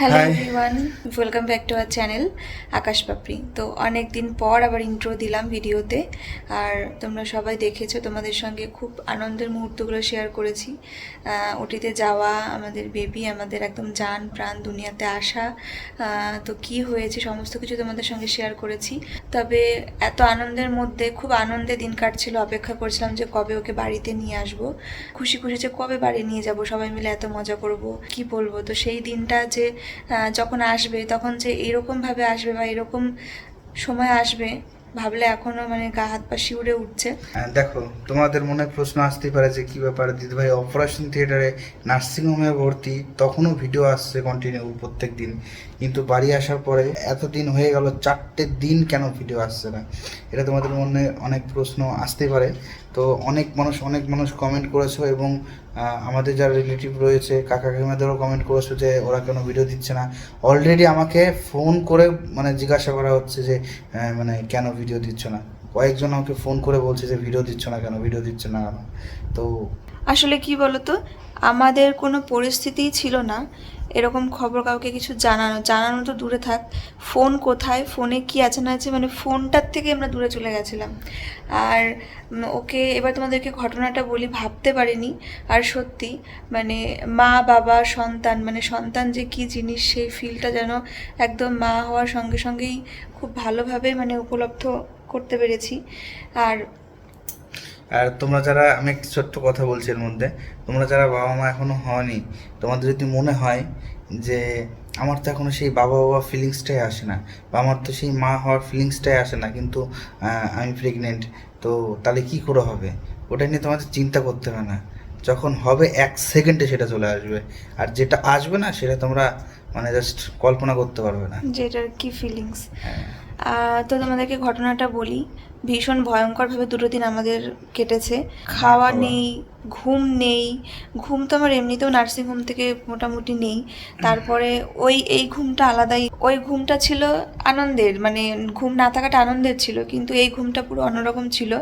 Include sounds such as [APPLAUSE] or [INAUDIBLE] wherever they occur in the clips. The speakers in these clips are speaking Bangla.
Hello. Everyone welcome back to our channel Akash Papri তো অনেক দিন পর আবার ইন্ট্রো দিলাম ভিডিওতে। আর তোমরা সবাই দেখেছ তোমাদের সঙ্গে খুব আনন্দের মুহূর্তগুলো শেয়ার করেছি। ওটিতে যাওয়া আমাদের বেবি আমাদের একদম যান প্রাণ দুনিয়াতে আসা। তো কি হয়েছে সমস্ত কিছু তোমাদের সঙ্গে শেয়ার করেছি। তবে এত আনন্দের মধ্যে খুব আনন্দে দিন কাটছিল। অপেক্ষা করছিলাম যে কবে ওকে বাড়িতে নিয়ে আসব। খুশি খুশি যে কবে বাড়ি নিয়ে যাব সবাই মিলে এত মজা করব কি বলব? তো সেই দিনটা যে যখন আসবে তখন যে এরকম ভাবে আসবে বা এরকম সময় আসবে ভাবলে এখনও মানে গা হাত পা শিউরে উঠছে। হ্যাঁ, দেখো তোমাদের মনে প্রশ্ন আসতেই পারে যে কি ব্যাপার? দিদিভাই অপারেশন থিয়েটারে নার্সিংহোমে ভর্তি তখনও ভিডিও আসছে কন্টিনিউ প্রত্যেক দিন। কিন্তু বাড়ি আসার পরে এতদিন হয়ে গেল চারটে দিন কেন ভিডিও আসছে না? এটা তোমাদের মনে অনেক প্রশ্ন আসতেই পারে। তো অনেক মানুষ অনেক মানুষ কমেন্ট করেছ এবং আমাদের যারা রিলেটিভ রয়েছে, কাকা কাকিমাদেরও কমেন্ট করেছ যে ওরা কেন ভিডিও দিচ্ছে না। অলরেডি আমাকে ফোন করে মানে জিজ্ঞাসা করা হচ্ছে যে মানে কেন ভিডিও দিচ্ছ না? কয়েকজন আমাকে ফোন করে বলছে যে ভিডিও দিচ্ছ না কেন ভিডিও দিচ্ছ না কেন? তো আসলে কি বলতো? আমাদের কোনো পরিস্থিতিই ছিল না। এরকম খবর কাউকে কিছু জানানো জানানো তো দূরে থাক। ফোন কোথায়? ফোনে কি আছে? না আছে? মানে ফোনটার থেকে আমরা দূরে চলে গেছিলাম। আর ওকে এবার তোমাদেরকে ঘটনাটা বলি, ভাবতে পারিনি। আর সত্যি মানে মা, বাবা, সন্তান মানে সন্তান যে কি জিনিস, সেই ফিলটা যেন একদম মা হওয়ার সঙ্গে সঙ্গেই খুব ভালোভাবে মানে উপলব্ধ করতে পেরেছি। আর আর তোমরা যারা আমি একটা ছোট্ট কথা বলছি এর মধ্যে তোমরা যারা বাবা মা এখনও হয়নি তোমাদের যদি মনে হয় যে আমার তো এখনও সেই বাবা বাবা ফিলিংসটাই আসে না বা আমার তো সেই মা হওয়ার ফিলিংসটাই আসে না কিন্তু আমি প্রেগনেন্ট তো তাহলে কি করে হবে? ওটা নিয়ে তোমাদের চিন্তা করতে হবে না। যখন হবে এক সেকেন্ডে সেটা চলে আসবে। আর যেটা আসবে না সেটা তোমরা মানে জাস্ট কল্পনা করতে পারবে না। যেটার কি ফিলিংস হ্যাঁ। তো তোমাদেরকে ঘটনাটা বলি। ভীষণ ভয়ঙ্করভাবে দুটো দিন আমাদের কেটেছে খাওয়া খাওয়া। নেই ঘুম নেই। ঘুম তো আমার এমনিতেও নার্সিংহোম থেকে মোটামুটি নেই। তারপরে ওই, এই ঘুমটা আলাদাই। ওই ঘুমটা ছিল আনন্দের মানে ঘুম না থাকাটা আনন্দের ছিল, কিন্তু এই ঘুমটা পুরো অন্যরকম ছিল।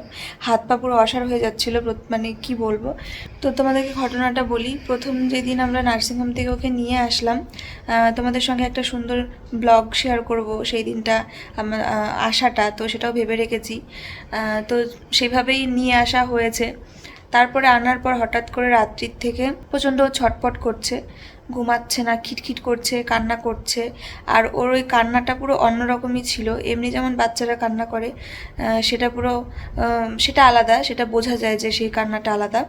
হাত পা পুরো অসার হয়ে যাচ্ছিল মানে কি বলব? তো তোমাদেরকে ঘটনাটা বলি। প্রথম যেদিন আমরা নার্সিংহোম থেকে ওকে নিয়ে আসলাম তোমাদের সঙ্গে একটা সুন্দর ব্লগ শেয়ার করব সেই দিনটা আমার আসাটা তো সেটাও ভেবে রেখেছি। তো সেভাবেই নিয়ে আসা হয়েছে। তারপরে আনার পর হঠাৎ করে রাত্রির থেকে প্রচণ্ড ছটপট করছে। ঘুমাচ্ছে না, খিটখিট করছে, কান্না করছে। আর ওর ওই কান্নাটা পুরো অন্যরকমই ছিল। এমনি যেমন বাচ্চারা কান্না করে সেটা পুরো সেটা আলাদা, সেটা বোঝা যায় যে সেই কান্নাটা আলাদা।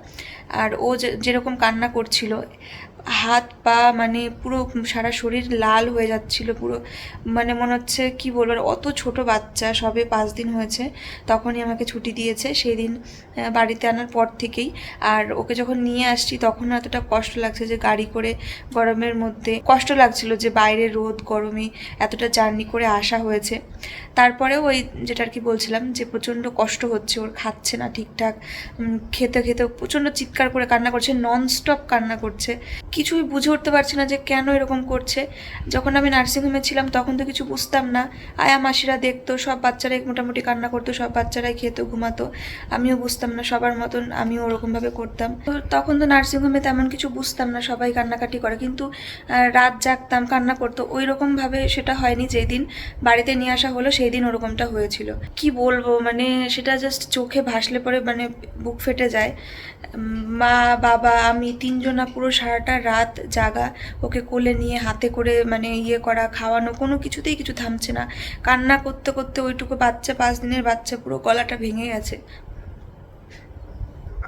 আর ও যেরকম কান্না করছিল হাত, পা মানে পুরো সারা শরীর লাল হয়ে যাচ্ছিল পুরো। মানে মনে হচ্ছে, কি বলব, আর অত ছোট বাচ্চা, সবে পাঁচ দিন হয়েছে, তখনই আমাকে ছুটি দিয়েছে। সেই দিন বাড়িতে আনার পর থেকেই, আর ওকে যখন নিয়ে আসছি, তখন এতটা কষ্ট লাগছে যে গাড়ি করে গরমের মধ্যে, কষ্ট লাগছিল যে বাইরে রোদ, গরমে এতটা জার্নি করে আসা হয়েছে। তারপরেও ওই যেটা আর কি বলছিলাম, যে প্রচণ্ড কষ্ট হচ্ছে, ওর খাচ্ছে না ঠিকঠাক খেতে খেতে প্রচণ্ড চিৎকার করে কান্না করছে, ননস্টপ কান্না করছে। কিছুই বুঝে উঠতে পারছি না যে কেন এরকম করছে। যখন আমি নার্সিংহোমে ছিলাম, তখন তো কিছু বুঝতাম না। আয়া মাসিরা দেখতো, সব বাচ্চারাই মোটামুটি কান্না করতো, সব বাচ্চারাই খেতো, ঘুমাতো। আমিও বুঝতাম না, সবার মতন আমিও ওরকমভাবে করতাম। তো তখন তো নার্সিংহোমে তেমন কিছু বুঝতাম না, সবাই কান্নাকাটি করে। কিন্তু রাত জাগতাম, কান্না করতো ওই রকমভাবে সেটা হয়নি যেদিন। বাড়িতে নিয়ে আসা হলো সেই দিন ওরকমটা হয়েছিল। কি বলব মানে সেটা জাস্ট চোখে ভাসলে পরে মানে বুক ফেটে যায়। মা, বাবা, আমি তিনজনা পুরো সারাটা রাত জাগা, ওকে কোলে নিয়ে হাতে করে মানে ইয়ে করা, খাওয়ানো, কোনো কিছুতেই কিছু থামছে না। কান্না করতে করতে ওইটুকু বাচ্চা, পাঁচ দিনের বাচ্চা, পুরো গলাটা ভেঙে গেছে।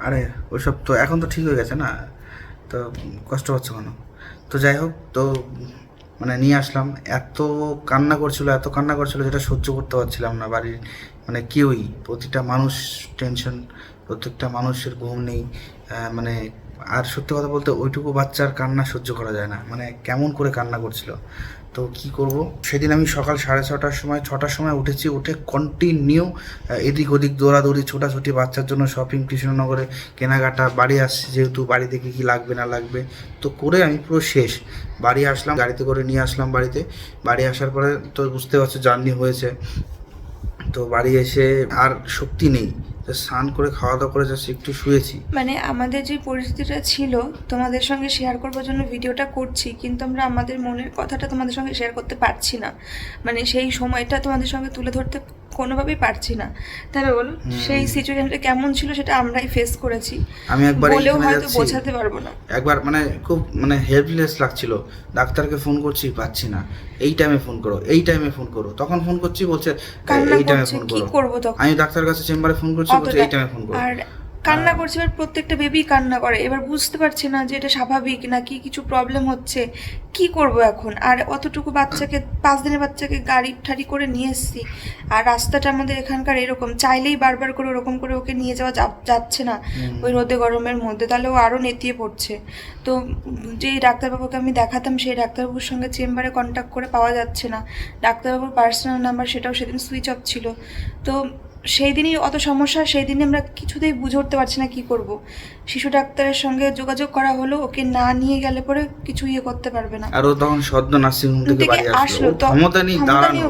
আরে, ওসব তো এখন তো ঠিক হয়ে গেছে না? তো কষ্ট হচ্ছে কেন? তো যাই হোক, তো মানে নিয়ে আসলাম। এত কান্না করছিল, এত কান্না করছিল যেটা সহ্য করতে পারছিলাম না বাড়ির। মানে কেউই, প্রতিটা মানুষ টেনশন, প্রত্যেকটা মানুষের ঘুম নেই। মানে আর সত্যি কথা বলতে ওইটুকু বাচ্চার কান্না সহ্য করা যায় না। মানে কেমন করে কান্না করছিল। তো কি করব? সেদিন আমি সকাল সাড়ে ছটার সময় ছটার সময় উঠেছি, উঠে কন্টিনিউ এদিক ওদিক দৌড়াদৌড়ি, ছোটাছুটি, বাচ্চার জন্য শপিং কৃষ্ণনগরে কেনাকাটা, বাড়ি আসছি যেহেতু বাড়ি থেকে কি লাগবে, না লাগবে। তো করে আমি পুরো শেষ। বাড়ি আসলাম, গাড়িতে করে নিয়ে আসলাম বাড়িতে। বাড়ি আসার পরে তো বুঝতে পারছ, জার্নি হয়েছে। তো বাড়ি এসে আর শক্তি নেই। স্নান করে খাওয়া দাওয়া করে জাস্ট একটু শুয়েছি। মানে আমাদের যে পরিস্থিতিটা ছিল, তোমাদের সঙ্গে শেয়ার করবার জন্য ভিডিওটা করছি, কিন্তু আমরা আমাদের মনের কথাটা তোমাদের সঙ্গে শেয়ার করতে পারছি না। মানে সেই সময়টা তোমাদের সঙ্গে তুলে ধরতে কোনোভাবেই পারছি না। তাহলে বলো সেই সিচুয়েশনটা কেমন ছিল সেটা আমরাই ফেস করেছি। আমি একবার বলেও হয়তো বোঝাতে পারব না। একবার মানে খুব মানে হেল্পলেস লাগছিল। ডাক্তারকে ফোন করছি পাচ্ছি না। এই টাইমে ফোন করো এই টাইমে ফোন করো। তখন ফোন করছি বলছে এই টাইমে ফোন ফোন কি করো। করব তখন? আমি ডাক্তার কাছে চেম্বারে ফোন করছি বলছে এই টাইমে ফোন করো। আর কান্না করছে এবার প্রত্যেকটা বেবি কান্না করে। এবার বুঝতে পারছি না যে এটা স্বাভাবিক না কি কিছু প্রবলেম হচ্ছে। কি করব এখন? আর অতটুকু বাচ্চাকে পাঁচ দিনের বাচ্চাকে গাড়ি ঠাড়ি করে নিয়ে এসেছি। আর রাস্তাটা আমাদের এখানকার এরকম। চাইলেই বারবার করে ওরকম করে ওকে নিয়ে যাওয়া যা- যাচ্ছে না ওই রোদে গরমের মধ্যে। তাহলে ও আরও নেতিয়ে পড়ছে। তো যেই ডাক্তারবাবুকে আমি দেখাতাম সেই ডাক্তারবাবুর সঙ্গে চেম্বারে কন্ট্যাক্ট করে পাওয়া যাচ্ছে না। ডাক্তারবাবুর পার্সোনাল নাম্বার সেটাও সেদিন সুইচ অফ ছিল। তো সেই দিনই অত সমস্যা সেই দিনে আমরা কিছুতেই বুঝে উঠতে পারছি না কি করব। শিশু ডাক্তারের সঙ্গে যোগাযোগ করা হলো ওকে না নিয়ে গেলে পরে কিছু ইয়ে করতে পারবে না। আর ও তখন সদ্য নার্সিং হোম থেকে বাড়ি আসলো। ক্ষমতা নেই দাঁড়ানো।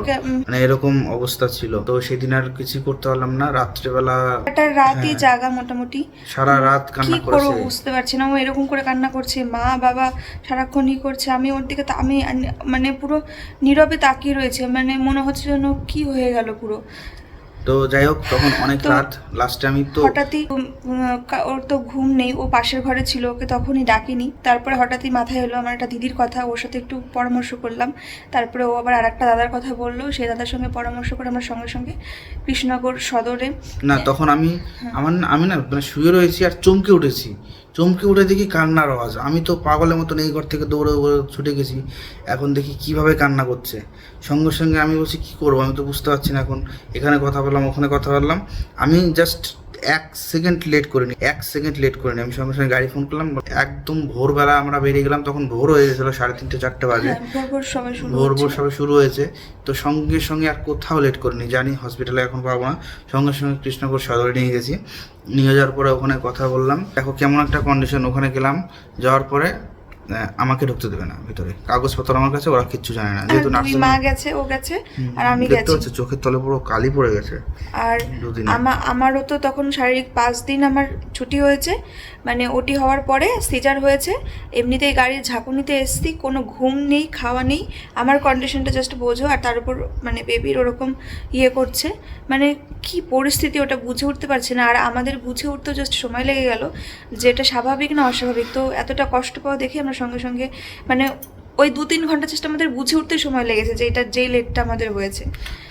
মানে এরকম অবস্থা ছিল। তো সেদিন আর কিছু করতে পারলাম না রাত্রেবেলা একটা রাতই হ্যাঁ। জাগা মোটামুটি। সারা রাত কি কান্না করব করেছে। বুঝতে পারছি না ও এরকম করে কান্না করছে মা বাবা সারাক্ষণ ই করছে। আমি ওর দিকে আমি মানে পুরো নীরবে তাকিয়ে রয়েছে মানে মনে হচ্ছে যেন কি হয়ে গেল পুরো। তো যাই হোক তখন অনেক রাত। লাস্টে আমি তো হঠাৎই ওর তো ঘুম নেই ও পাশের ঘরে ছিল ওকে তখনই ডাকিনি। তারপরে হঠাৎই মাথায় এলো আমার একটা দিদির কথা ওর সাথে একটু পরামর্শ করলাম। তারপরে ও আবার আর একটা দাদার কথা বলল সেই দাদার সঙ্গে পরামর্শ করে আমরা সঙ্গে সঙ্গে কৃষ্ণনগর সদরে না তখন আমি হ্যাঁ। আমার আমি না মানে শুয়ে রয়েছি আর চমকে উঠেছি। চমকে উঠে দেখি কান্নার আওয়াজ। আমি তো পাগলের মতন এই ঘর থেকে দৌড়ে দৌড়ে ছুটে গেছি। এখন দেখি কীভাবে কান্না করছে। সঙ্গে সঙ্গে আমি বলছি, কি করব? আমি তো বুঝতে পারছি না এখন। এখানে কথা বললাম, ওখানে কথা বললাম। আমি জাস্ট এক সেকেন্ড লেট করিনি এক সেকেন্ড লেট করিনি আমি সঙ্গে সঙ্গে গাড়ি ফোন করলাম একদম ভোরবেলা আমরা বেরিয়ে গেলাম তখন ভোর হয়ে গেছিল সাড়ে তিনটে চারটে বাজে। হ্যাঁ, ভোর ভোর। সবে শুরু হয়েছে। তো সঙ্গে সঙ্গে আর কোথাও লেট করিনি জানি হসপিটালে এখন পাবো না। সঙ্গে সঙ্গে কৃষ্ণপুর সদরে নিয়ে গেছি। নিয়ে যাওয়ার পরে ওখানে কথা বললাম দেখো কেমন একটা কন্ডিশন ওখানে গেলাম যাওয়ার পরে আমাকে ঢুকতে দেবে না ভিতরে। কাগজপত্র আমার কাছে ওরা কিচ্ছু জানে না। যেহেতু নার্সিং মা গেছে ও গেছে আর আমি দেখতে গেছি। চোখের তলে পুরো কালি পড়ে গেছে। আর আমা আমারও তো তখন শারীরিক পাঁচ দিন আমার ছুটি হয়েছে। মানে ওটি হওয়ার পরে সিজার হয়েছে। এমনিতেই গাড়ির ঝাঁকুনিতে এসছি কোনো ঘুম নেই খাওয়া নেই। আমার কন্ডিশনটা জাস্ট বোঝো আর তার উপর মানে বেবির ওরকম ইয়ে করছে। মানে কি পরিস্থিতি ওটা বুঝে উঠতে পারছে না। আর আমাদের বুঝে উঠতেও জাস্ট সময় লেগে গেল যে এটা স্বাভাবিক না অস্বাভাবিক। তো এতটা কষ্ট পাওয়া দেখে আমরা সঙ্গে সঙ্গে মানে ওই দু তিন ঘণ্টা চেষ্টা আমাদের বুঝে উঠতে সময় লেগেছে যে এটা যেই লেটটা আমাদের হয়েছে।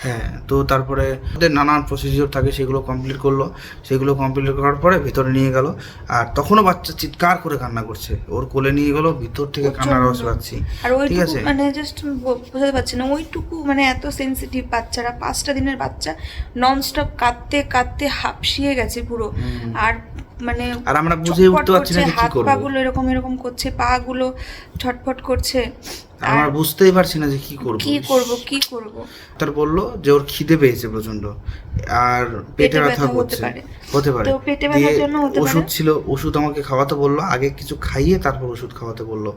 হ্যাঁ তো তারপরে ওদের নানান প্রসিডিওর থাকে সেগুলো কমপ্লিট করল। সেগুলো কমপ্লিট করার পরে ভিতরে নিয়ে গেল। আর তখনও বাচ্চা চিৎকার করে কান্না করছে। ওর কোলে নিয়ে গেলো ভিতর থেকে কান্নার আওয়াজ পাচ্ছি। আর ওই ঠিক আছে? মানে জাস্ট বোঝাতে পারছি না ওইটুকু মানে এত সেন্সিটিভ বাচ্চারা পাঁচটা দিনের বাচ্চা ননস্টপ কাঁদতে কাঁদতে হাঁপসিয়ে গেছে পুরো। আর মানে আর আমরা বুঝে উঠতে পারছি না কি হাত করব। পাগুলো এরকম এরকম করছে পা গুলো ছটফট করছে। আমরা বুঝতেই পারছি না যে কি করব কি করব কি করব? তার বলল যে ওর খিদে পেয়েছে প্রচণ্ড আর পেটে ব্যথা করছে। হতে পারে। তো পেটে ব্যথার জন্য হতে ওষুধ ছিল ওষুধ আমাকে খাওয়াতে বলল আগে কিছু খাইয়ে তারপর ওষুধ খাওয়াতে বলল।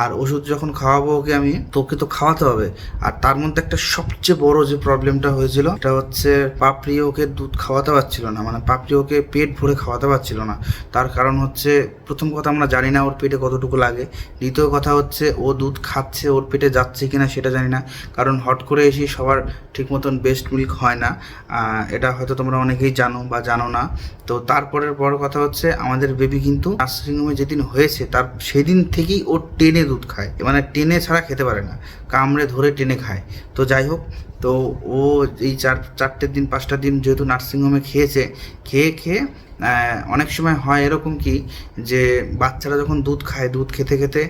আর ওষুধ যখন খাওয়াবো ওকে আমি তোকে তো খাওয়াতে হবে। আর তার মধ্যে একটা সবচেয়ে বড় যে প্রবলেমটা হয়েছিল এটা হচ্ছে পাপড়ি ওকে দুধ খাওয়াতে পারছিল না। মানে পাপড়ি ওকে পেট ভরে খাওয়াতে পারছিল না। তার কারণ হচ্ছে প্রথম কথা আমরা জানি না ওর পেটে কতটুকু লাগে। দ্বিতীয় কথা হচ্ছে ও দুধ খাচ্ছে ওর পেটে যাচ্ছে কিনা সেটা জানি না। কারণ হট করে এসে সবার ঠিক মতন বেস্ট মিল্ক হয় না। এটা হয়তো তোমরা অনেকেই জানো বা জানো না। তো তারপরের বড় কথা হচ্ছে, আমাদের বেবি কিন্তু নার্সিংহোমে যেদিন হয়েছে, তার সেদিন থেকেই ও টেনে দুধ খায়। মানে টেনে ছাড়া খেতে পারে না। কামড়ে ধরে টেনে খায়। তো যাই হোক তো ও এই চার চারটে দিন পাঁচটা দিন যেহেতু নার্সিংহোমে খেয়েছে খেয়ে খেয়ে অনেক সময় হয় এরকম কি যে বাচ্চারা যখন দুধ খায় দুধ খেতে খেতে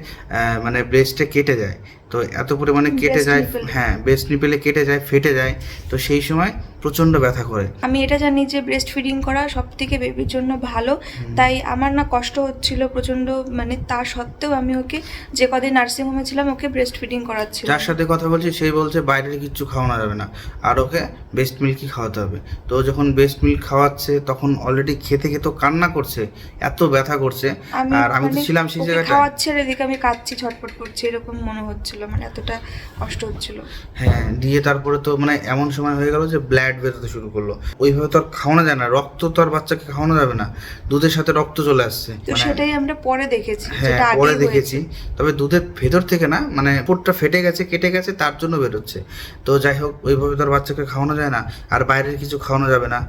মানে ব্রেস্টে কেটে যায় তো এত পরিমাণে কেটে যায়। হ্যাঁ ব্রেস্ট নিপেলে কেটে যায় ফেটে যায় তো সেই সময় প্রচণ্ড ব্যথা করে। আমি এটা জানি যে ব্রেস্ট ফিডিং করা সব থেকে বেবির জন্য ভালো। তাই আমার না কষ্ট হচ্ছিল প্রচণ্ড মানে তা সত্ত্বেও আমি ওকে যে কদিন নার্সিং হোমে ছিলাম ওকে ব্রেস্ট ফিডিং করাচ্ছিলাম। যার সাথে কথা বলছি সেই বলছে বাইরের কিচ্ছু খাওয়ানো যাবে না। আর ওকে বেস্ট মিল্কই খাওয়াতে হবে। তো যখন বেস্ট মিল্ক খাওয়াচ্ছে তখন অলরেডি খেতে খেতে কান্না করছে এত ব্যথা করছে। আর আমি তো মানে ছিলাম সেই ওকে জায়গাটায়। খাওয়াচ্ছে আর এদিকে আমি কাঁদছি ছটফট করছি এরকম মনে হচ্ছিল মানে এতটা কষ্ট হচ্ছিল। হ্যাঁ দিয়ে তারপরে তো মানে এমন সময় হয়ে গেল যে ব্লাড বেরোতে শুরু করল। ওইভাবে তো আর খাওয়ানো যায় না রক্ত তো আর বাচ্চাকে খাওয়ানো যাবে না। দুধের সাথে রক্ত চলে আসছে তো মানে- সেটাই আমরা পরে দেখেছি হ্যাঁ পরে দেখেছি। তবে দুধের ভেতর থেকে না মানে পোটটা ফেটে গেছে কেটে গেছে তার জন্য বেরোচ্ছে। তো যাই হোক ওইভাবে তো আর বাচ্চাকে খাওয়ানো যায় না আর বাইরের কিছু খাওয়ানো যাবে না।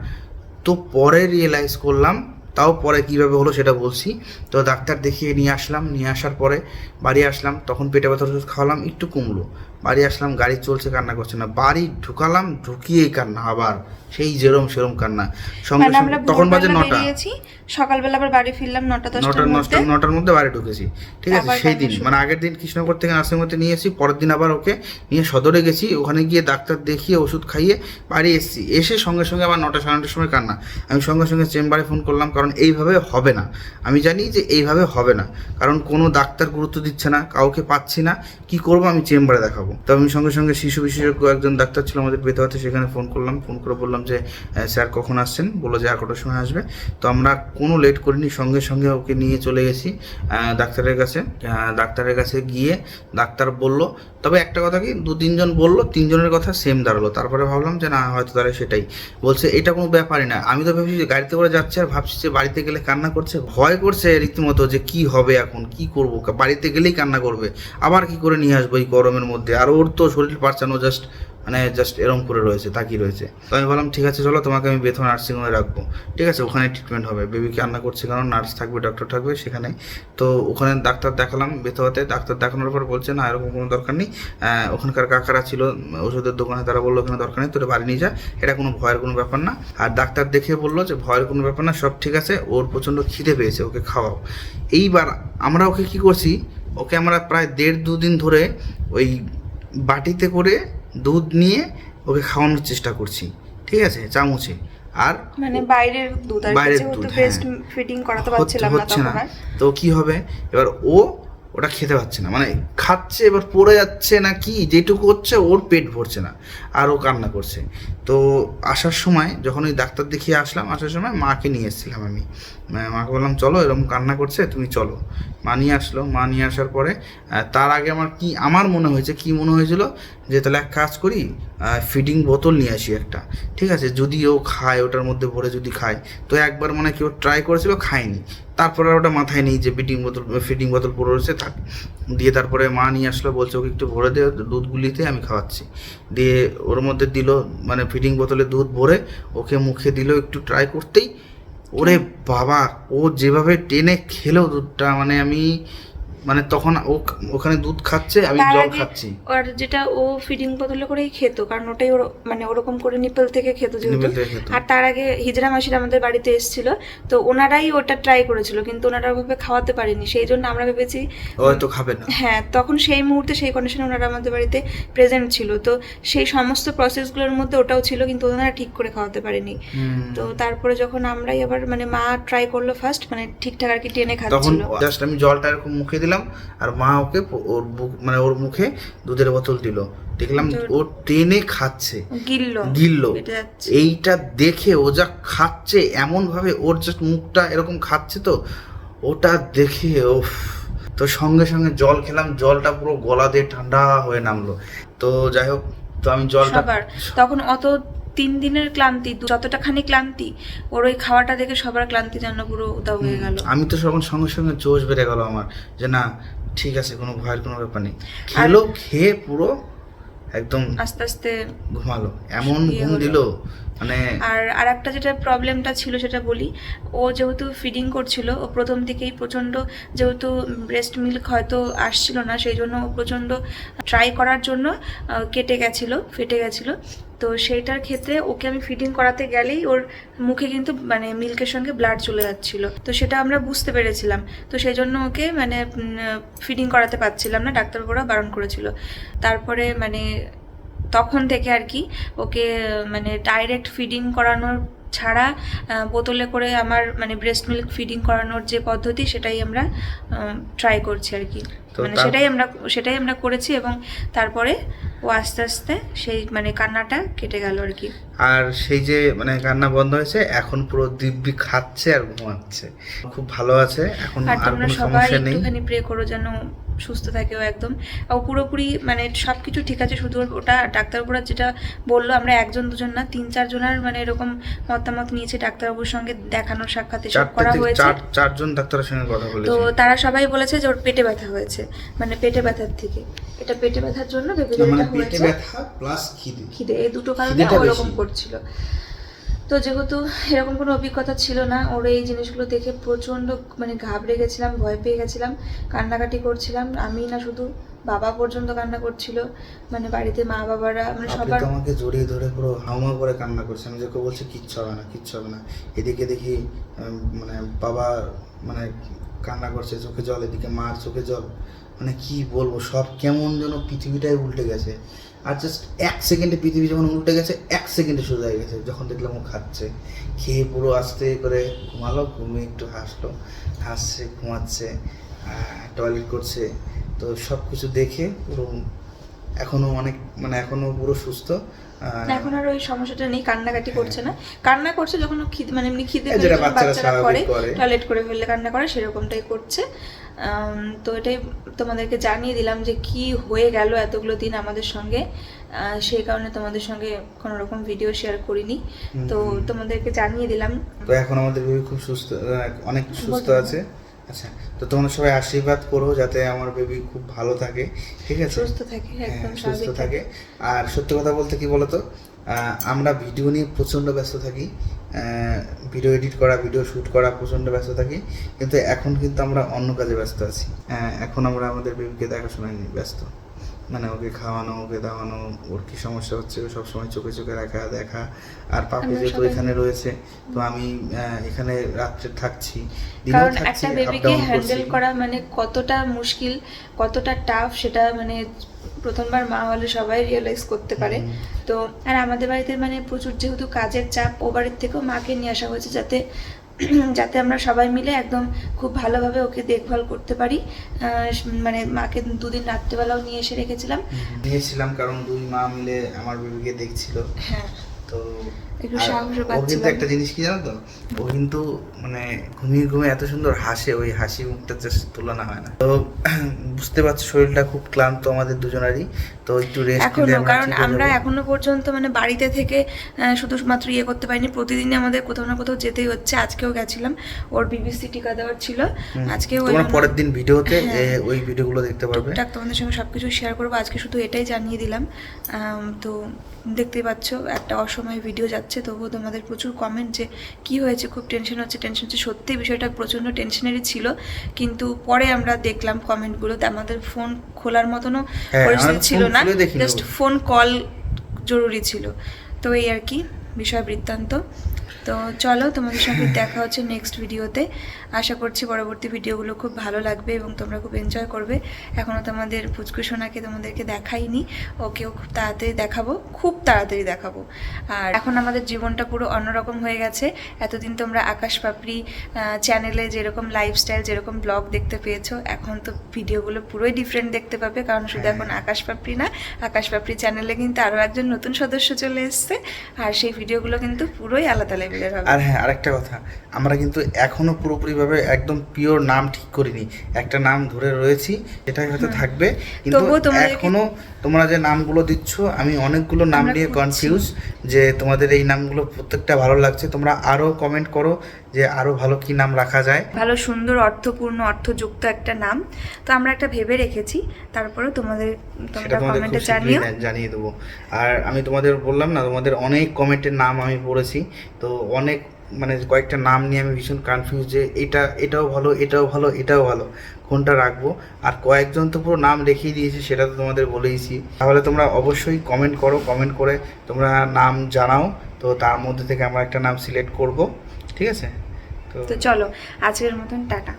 তো পরে রিয়েলাইজ করলাম তাও পরে কীভাবে হলো সেটা বলছি। তো ডাক্তার দেখিয়ে নিয়ে আসলাম নিয়ে আসার পরে বাড়ি আসলাম তখন পেটে ব্যথা ওষুধ খাওয়ালাম একটু কমলো। বাড়ি আসলাম গাড়ি চলছে কান্না করছে না। বাড়ি ঢুকালাম ঢুকিয়েই কান্না আবার সেই যেরম সেরম কান্না। সঙ্গে সঙ্গে তখন বাজে নটা। সকালবেলা আবার বাড়ি ফিরলাম নটা দশটার নটার মধ্যে। নটার মধ্যে বাড়ি ঢুকেছি। ঠিক আছে সেই দিন মানে আগের দিন কৃষ্ণনগর থেকে নার্সিংহোমে নিয়ে এসেছি পরের দিন আবার ওকে নিয়ে সদরে গেছি ওখানে গিয়ে ডাক্তার দেখিয়ে ওষুধ খাইয়ে বাড়ি এসেছি। এসে সঙ্গে সঙ্গে আবার নটা সাড়ে নটার সময় কান্না। আমি সঙ্গে সঙ্গে চেম্বারে ফোন করলাম কারণ এইভাবে হবে না। আমি জানি যে এইভাবে হবে না কারণ কোনো ডাক্তার গুরুত্ব দিচ্ছে না কাউকে পাচ্ছি না কি করব আমি চেম্বারে দেখাবো? তো আমি সঙ্গে সঙ্গে শিশু বিশেষজ্ঞ একজন ডাক্তার ছিল আমাদের বেতোয়াতে সেখানে ফোন করলাম ফোন করে বললাম যে স্যার কখন আসছেন? বলল যে, এগারোটার সময় আসবে। তো আমরা কোনো লেট করিনি, সঙ্গে সঙ্গে ওকে নিয়ে চলে গেছি ডাক্তারের কাছে। ডাক্তারের কাছে গিয়ে ডাক্তার বলল, তবে একটা কথা কি, দু তিনজন বলল, তিনজনের কথা সেম দাঁড়াল। তারপরে ভাবলাম যে, না, হয়তো তারা সেটাই। বলছে, এটা কোনো ব্যাপারই না। আমি তো ভেবেছি যে, গাড়িতে করে যাচ্ছে আর ভাবছি যে, বাড়িতে গেলে কান্না করছে। ভয় করছে রীতিমতো যে, কি হবে এখন, কি করব? বাড়িতে গেলেই কান্না করবে। আবার কি করে নিয়ে আসব এই গরমের মধ্যে? আর ওর তো শরীর পারছানো জাস্ট মানে জাস্ট এরম করে রয়েছে, তাকিয়ে রয়েছে। তো আমি বললাম, ঠিক আছে, চলো, তোমাকে আমি বেথন নার্সিংহোমে রাখব। ঠিক আছে ওখানে ট্রিটমেন্ট হবে। বেবিকে কান্না করছে কারণ নার্স থাকবে ডক্টর থাকবে সেখানে তো ওখানে ডাক্তার দেখালাম বেথোয়াতে ডাক্তার দেখানোর পর বলছে, না, এরকম কোনো দরকার নেই। ওখানকার কাকারা ছিল, ওষুধের দোকানে, তারা বলল, ওখানে দরকার নেই, তোরা বাড়ি নিয়ে যা। এটা কোনো ভয়ের কোনো ব্যাপার না। আর ডাক্তার দেখে বলল যে, ভয়ের কোনো ব্যাপার না, সব ঠিক আছে, ওর প্রচণ্ড খিদে পেয়েছে, ওকে খাওয়াও। এইবার আমরা ওকে কি করছি, ওকে আমরা প্রায় দেড় দুদিন ধরে ওই বাটিতে করে দুধ নিয়ে ওকে খাওয়ানোর চেষ্টা করছি। ঠিক আছে? চামচে। আর মানে বাইরের দুধ আর বাইরের দুধ, ব্রেস্ট হ্যাঁ। ফিডিং করাতে পারছিলাম না তখন তো কি হবে? এবার ও ওটা খেতে পারছে না। মানে খাচ্ছে এবার পড়ে যাচ্ছে না কি? যেটুকু হচ্ছে ওর পেট ভরছে না। আর ও কান্না করছে। তো আসার সময় যখন ওই ডাক্তার দেখিয়ে আসলাম আসার সময় মাকে নিয়ে এসেছিলাম আমি। মাকে বললাম, চলো, এরকম কান্না করছে, তুমি চলো। মা নিয়ে আসলো। মা নিয়ে আসার পরে তার আগে আমার কি, আমার মনে হয়েছে, কি মনে হয়েছিল? যে তাহলে এক কাজ করি ফিডিং বোতল নিয়ে আসি একটা, ঠিক আছে? যদি ও খায়, ওটার মধ্যে ভরে যদি খায়। তো একবার মনে হয় কেউ ট্রাই করেছিল, খায়নি। তারপরে ওটা মাথায় নেই যে ফিডিং বোতল ফিডিং বোতল পড়ে রয়েছে, থাক। দিয়ে তারপরে মা নিয়ে আসলো, বলছে, ওকে একটু ভরে দে দুধগুলিতে আমি খাওয়াচ্ছি। দিয়ে ওর মধ্যে দিল মানে ফিডিং বোতলে দুধ ভরে, ওকে মুখে দিল, একটু ট্রাই করতেই। ওরে বাবা ও যেভাবে টেনে খেলো দুধটা মানে আমি মানে তখন ও ওখানে দুধ খাচ্ছে আমি জল খাচ্ছি। আর যেটা ও ফিডিং বোতলে করেই খেত কারণ ওটাই ওর মানে ওরকম করে নিপল থেকে খেত যেহেতু। আর তার আগে হিজরা মাসির আমাদের বাড়িতে এসেছিল তো ওনারাই ওটা ট্রাই করেছিল কিন্তু ওনারা ওভাবে খাওয়াতে পারেনি সেই জন্য আমরা ভেবেছি হয়তো খাবে না। হ্যাঁ তখন সেই মুহূর্তে সেই কন্ডিশনে ওনারা আমাদের বাড়িতে প্রেজেন্ট ছিল তো সেই সমস্ত প্রসেসগুলোর মধ্যে ওটাও ছিল কিন্তু ওনারা ঠিক করে খাওয়াতে পারেনি। তো তারপরে যখন আমরাই আবার মানে মা ট্রাই করল ফার্স্ট মানে ঠিকঠাক আর কি টেনে তখন খাচ্ছিল। জাস্ট আমি জলটা এরকম মুখে দিলাম আর মা ওকে ওর মানে ওর মুখে দুধের বোতল দিল। দেখলাম ও টেনে খাচ্ছে। গিললো। গিললো। এইটা দেখে ও যা খাচ্ছে এমন ভাবে ওর জাস্ট মুখটা এরকম খাচ্ছে তো ওটা দেখে ও তো সঙ্গে সঙ্গে জল খেলাম জলটা পুরো গলা দিয়ে ঠান্ডা হয়ে নামলো। তো যাই হোক তো আমি জলটা তখন অত তিন দিনের ক্লান্তি যতটা খানি ক্লান্তি ওর ওই খাওয়াটা দেখে সবার ক্লান্তি যেন পুরো উদাও হয়ে গেল। আমি তো তখন সঙ্গে সঙ্গে জোশ বেড়ে গেল আমার যে না ঠিক আছে কোনো ভয়ের কোনো ব্যাপার নেই। খেলো খেয়ে পুরো একদম আস্তে আস্তে ঘুমালো এমন ইয়ে ঘুম। দিল মানে আর আর একটা যেটা প্রবলেমটা ছিল সেটা বলি ও যেহেতু ফিডিং করছিল ও প্রথম থেকেই প্রচণ্ড যেহেতু ব্রেস্ট মিল্ক হয়তো আসছিল না সেই জন্য ও প্রচণ্ড ট্রাই করার জন্য কেটে গেছিল ফেটে গেছিল। তো সেইটার ক্ষেত্রে ওকে আমি ফিডিং করাতে গেলেই ওর মুখে কিন্তু মানে মিল্কের সঙ্গে ব্লাড চলে যাচ্ছিল। তো সেটা আমরা বুঝতে পেরেছিলাম। তো সেই জন্য ওকে মানে ফিডিং করাতে পারছিলাম না, ডাক্তারবাবুরা বারণ করেছিল। তারপরে মানে তখন থেকে আর কি ওকে মানে ডাইরেক্ট ফিডিং করানোর ছাড়া বোতলে করে আমার মানে ব্রেস্ট মিল্ক ফিডিং করানোর যে পদ্ধতি সেটাই আমরা ট্রাই করছি আর কি। মানে সেটাই আমরা সেটাই আমরা করেছি এবং তারপরে ও আস্তে আস্তে সেই মানে কান্নাটা কেটে গেল আর কি। আর সেই যে মানে কান্না বন্ধ হয়েছে এখন পুরো দিব্যি খাচ্ছে আর ঘুমাচ্ছে। খুব ভালো আছে এখন আর কোনো সবাই সমস্যা নেই। একটুখানি প্রে করো যেন সুস্থ থাকে ও একদম ও পুরোপুরি মানে সব কিছু ঠিক আছে শুধু ওটা ডাক্তারবাবুরা যেটা বলল আমরা একজন দুজন না তিন চারজনের মানে এরকম মতামত নিয়েছে ডাক্তারবাবুর সঙ্গে দেখানোর সাক্ষাৎ এসব চারটে করা হয়েছে। চারজন ডাক্তারের সঙ্গে কথা তো তারা সবাই বলেছে যে ওর পেটে ব্যথা হয়েছে মানে পেটে ব্যথার থেকে। এটা পেটে ব্যথার জন্য বেবিদের মানে পেটে ব্যথা প্লাস খিদে। খিদে এই দুটো কারণে ওরকম। করছিল। তো যেহেতু এরকম কোনো অভিজ্ঞতা ছিল না ওর এই জিনিসগুলো দেখে প্রচণ্ড মানে ঘাবড়ে গেছিলাম ভয় পেয়ে গেছিলাম কান্নাকাটি করছিলাম। আমি না শুধু বাবা পর্যন্ত কান্না করছিল মানে বাড়িতে মা বাবারা মানে সবার তো আমাকে জড়িয়ে ধরে পুরো হাউমা করে কান্না করছে আমি যাকে বলছি কিচ্ছু হবে না কিচ্ছু হবে না। এদিকে দেখি মানে বাবা মানে কান্না করছে চোখে জল এদিকে মার চোখে জল। মানে কি বলব সব কেমন যেন পৃথিবীটাই উল্টে গেছে। আর জাস্ট এক সেকেন্ডে পৃথিবী যখন উল্টে গেছে, এক সেকেন্ডে সোজা হয়ে গেছে। যখন দেখলাম ও খাচ্ছে। খেয়ে পুরো আস্তে করে ঘুমালো, ঘুমিয়ে একটু হাসলো। হাসছে, ঘুমাচ্ছে টয়লেট করছে। তো সব কিছু দেখে পুরো এখনও অনেক মানে এখনও পুরো সুস্থ। এখন আর ওই সমস্যাটা নেই কান্নাকাটি করছে না। কান্না করছে যখন খিদে মানে এমনি খিদে বাচ্চারা করে টয়লেট করে ফেললে কান্না করে সেরকমটাই করছে। তো এটাই তোমাদেরকে জানিয়ে দিলাম যে কি হয়ে গেল এতগুলো দিন আমাদের সঙ্গে। সেই কারণে তোমাদের সঙ্গে কোনো রকম ভিডিও শেয়ার করিনি। তো তোমাদেরকে জানিয়ে দিলাম। তো এখন আমাদের খুব সুস্থ অনেক সুস্থ আছে। আচ্ছা তো তোমরা সবাই আশীর্বাদ করো যাতে আমার বেবি খুব ভালো থাকে ঠিক আছে? সুস্থ থাকে হ্যাঁ, একদম সুস্থ থাকে। আর সত্যি কথা বলতে কি বলতো? আমরা ভিডিও নিয়ে প্রচণ্ড ব্যস্ত থাকি। ভিডিও এডিট করা ভিডিও শ্যুট করা প্রচণ্ড ব্যস্ত থাকি। কিন্তু এখন কিন্তু আমরা অন্য কাজে ব্যস্ত আছি। এখন আমরা আমাদের বেবিকে দেখাশোনায় নিয়ে ব্যস্ত। মানে ওকে খাওয়ানো ওকে দাওয়ানো ওর কি সমস্যা হচ্ছে ও সবসময় চোখে চোখে রাখা দেখা। আর পাপি যেহেতু এখানে রয়েছে তো আমি এখানে রাত্রে থাকছি। কারণ একটা বেবিকে হ্যান্ডেল করা মানে কতটা মুশকিল কতটা টাফ সেটা মানে প্রথমবার মা হলে সবাই রিয়েলাইজ করতে পারে। তো আর আমাদের বাড়িতে মানে প্রচুর যেহেতু কাজের চাপ ও বাড়ির থেকেও মাকে নিয়ে আসা হয়েছে যাতে [CLEARS THROAT] যাতে আমরা সবাই মিলে একদম খুব ভালোভাবে ওকে দেখভাল করতে পারি। মানে মাকে দুদিন রাত্রেবেলাও নিয়ে এসে রেখেছিলাম। নিয়েছিলাম কারণ দুই মা মিলে আমার বেবিকে দেখছিল। হ্যাঁ। তো একটু ও কিন্তু একটা জিনিস কি জানো তো? ও কিন্তু মানে ঘুমিয়ে ঘুমিয়ে এত সুন্দর হাসে ওই হাসি মুখটা জাস্ট তুলনা হয় না। তো [CLEARS THROAT] বুঝতে পারছ শরীরটা খুব ক্লান্ত আমাদের দুজনারই। তো একটু রেস্ট এখনও কারণ আমরা এখনও পর্যন্ত মানে বাড়িতে থেকে শুধুমাত্র ইয়ে করতে পারিনি। প্রতিদিনই আমাদের কোথাও না কোথাও যেতেই হচ্ছে। আজকেও গেছিলাম। ওর বিবিসি টিকা দেওয়ার ছিল। আজকে ওই পরের দিন ভিডিওতে হ্যাঁ। ওই ভিডিওগুলো দেখতে পারবে। টুকটাক তোমাদের সঙ্গে সবকিছু শেয়ার করব। আজকে শুধু এটাই জানিয়ে দিলাম। তো দেখতেই পাচ্ছ একটা অসময়ে ভিডিও যাচ্ছে তবুও তোমাদের প্রচুর কমেন্ট যে কি হয়েছে খুব টেনশন হচ্ছে টেনশন হচ্ছে। সত্যি বিষয়টা প্রচণ্ড টেনশনেরই ছিল কিন্তু পরে আমরা দেখলাম কমেন্টগুলোতে আমাদের ফোন খোলার মতনও হ্যাঁ, পরিস্থিতি ছিল না জাস্ট ফোন কল জরুরি ছিল। তো এই আর কি বিষয় বৃত্তান্ত। তো চলো তোমাদের সঙ্গে [LAUGHS] দেখা হচ্ছে নেক্সট ভিডিওতে আশা করছি পরবর্তী ভিডিওগুলো খুব ভালো লাগবে এবং তোমরা খুব এনজয় করবে। এখনও তোমাদের পুচকু সোনাকে তোমাদেরকে দেখাইনি। ওকেও খুব তাড়াতাড়ি দেখাবো খুব তাড়াতাড়ি দেখাবো। আর এখন আমাদের জীবনটা পুরো অন্যরকম হয়ে গেছে। এতদিন তোমরা আকাশ পাপড়ি চ্যানেলে যেরকম লাইফস্টাইল যেরকম ব্লগ দেখতে পেয়েছ এখন তো ভিডিওগুলো পুরোই ডিফারেন্ট দেখতে পাবে কারণ শুধু এখন আকাশ পাপড়ি না আকাশ পাপড়ি চ্যানেলে কিন্তু আরও একজন নতুন সদস্য চলে এসছে। আর সেই ভিডিওগুলো কিন্তু পুরোই আলাদা লেভেলের হবে। আর হ্যাঁ আরেকটা কথা আমরা কিন্তু এখনও পুরোপুরিভাবে একদম পিওর নাম ঠিক করিনি। একটা নাম ধরে রয়েছি এটাই হয়তো থাকবে। কিন্তু এখনও তোমরা যে নামগুলো দিচ্ছ আমি অনেকগুলো নাম নিয়ে। কনফিউজ যে তোমাদের এই নামগুলো প্রত্যেকটা ভালো লাগছে। তোমরা আরও কমেন্ট করো যে আরও ভালো কি নাম রাখা যায়। ভালো সুন্দর অর্থপূর্ণ অর্থযুক্ত একটা নাম। তো আমরা একটা ভেবে রেখেছি তারপরে তোমাদের তোমরা তোমাদের কমেন্টে জানিও। জানিয়ে দেবো। আর আমি তোমাদের বললাম না তোমাদের অনেক কমেন্টের নাম আমি পড়েছি। তো অনেক মানে কয়েকটা নাম নিয়ে আমি ভীষণ কনফিউজ যে এটা, এটাও ভালো এটাও ভালো এটাও ভালো, কোনটা রাখব? আর কয়েকজন তো পুরো নাম রেখেই দিয়েছে, সেটা তো তোমাদের বলেইছি। তাহলে তোমরা অবশ্যই কমেন্ট করো কমেন্ট করে তোমরা নাম জানাও, তো তার মধ্যে থেকে আমরা একটা নাম সিলেক্ট করব, ঠিক আছে? তো চলো, আজকের মতন টাটা।